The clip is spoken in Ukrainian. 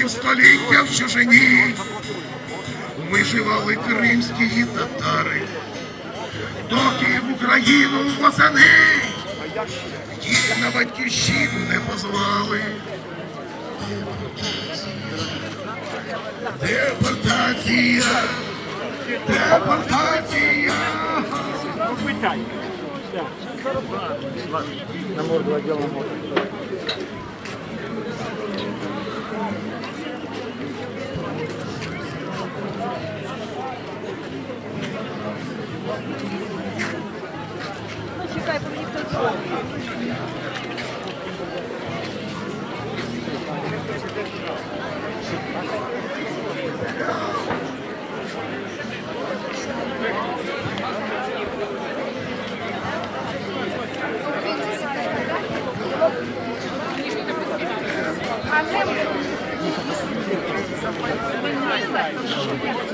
півстоліття в чужині виживали кримські татари, доки в Україну восени їх на батьківщину не позвали. Депортація, депортація. На морду одел на морду. Бо мені хтось дзвонить. Підтримуємо.